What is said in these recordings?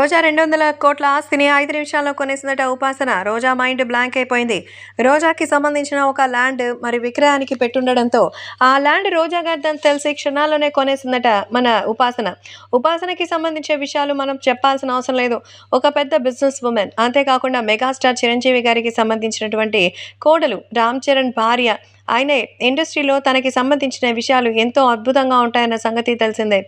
రోజా రెండు వందల కోట్ల ఆస్తిని ఐదు నిమిషాల్లో కొనేసిందట ఉపాసన. రోజా మైండ్ బ్లాంక్ అయిపోయింది. రోజాకి సంబంధించిన ఒక ల్యాండ్ మరి విక్రయానికి పెట్టుండడంతో ఆ ల్యాండ్ రోజా గారిదని తెలిసి క్షణాల్లోనే కొనేసిందట మన ఉపాసన. ఉపాసనకి సంబంధించే విషయాలు మనం చెప్పాల్సిన అవసరం లేదు. ఒక పెద్ద బిజినెస్ ఉమెన్ అంతేకాకుండా మెగాస్టార్ చిరంజీవి గారికి సంబంధించినటువంటి కోడలు రామ్ చరణ్ భార్య ఆయన ఇండస్ట్రీలో తనకి సంబంధించిన విషయాలు ఎంతో అద్భుతంగా ఉంటాయన్న సంగతి తెలిసిందే.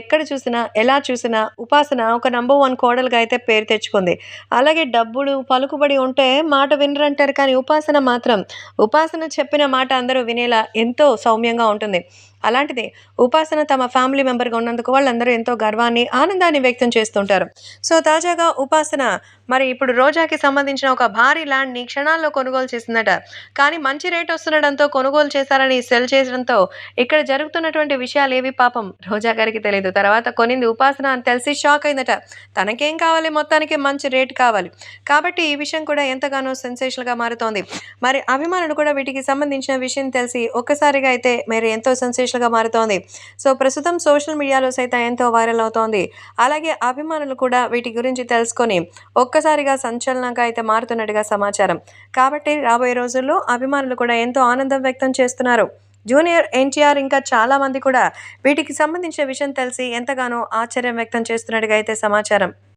ఎక్కడ చూసినా ఎలా చూసినా ఉపాసన ఒక నంబర్ వన్ కోడలుగా అయితే పేరు తెచ్చుకుంది. అలాగే డబ్బులు పలుకుబడి ఉంటే మాట వినరంటారు కానీ ఉపాసన మాత్రం. ఉపాసన చెప్పిన మాట అందరూ వినేలా ఎంతో సౌమ్యంగా ఉంటుంది. అలాంటిది ఉపాసన తమ ఫ్యామిలీ మెంబర్గా ఉన్నందుకు వాళ్ళందరూ ఎంతో గర్వాన్ని ఆనందాన్ని వ్యక్తం చేస్తుంటారు. సో తాజాగా ఉపాసన మరి ఇప్పుడు రోజాకి సంబంధించిన ఒక భారీ ల్యాండ్ని క్షణాల్లో కొనుగోలు చేసిందట. కానీ మంచి రేట్ వస్తుండడంతో కొనుగోలు చేశారని సెల్ చేయడంతో ఇక్కడ జరుగుతున్నటువంటి విషయాలు ఏవి పాపం రోజా గారికి తెలియదు తర్వాత కొనింది ఉపాసన అని తెలిసి షాక్ అయిందట. తనకేం కావాలి? మొత్తానికి మంచి రేట్ కావాలి. కాబట్టి ఈ విషయం కూడా ఎంతగానో సెన్సేషన్గా మారుతోంది. మరి అభిమానులు కూడా వీటికి సంబంధించిన విషయం తెలిసి ఒక్కసారిగా అయితే మరి ఎంతో సెన్సేషన్గా మారుతోంది. సో ప్రస్తుతం సోషల్ మీడియాలో సైతం ఎంతో వైరల్ అవుతోంది. అలాగే అభిమానులు కూడా వీటి గురించి తెలుసుకొని ఒక్క ఒక్కసారిగా సంచలనంగా అయితే మారుతున్నట్టుగా సమాచారం. కాబట్టి రాబోయే రోజుల్లో అభిమానులు కూడా ఎంతో ఆనందం వ్యక్తం చేస్తున్నారు. జూనియర్ ఎన్టీఆర్ ఇంకా చాలా మంది కూడా వీటికి సంబంధించిన విషయం తెలిసి ఎంతగానో ఆశ్చర్యం వ్యక్తం చేస్తున్నట్టుగా అయితే సమాచారం.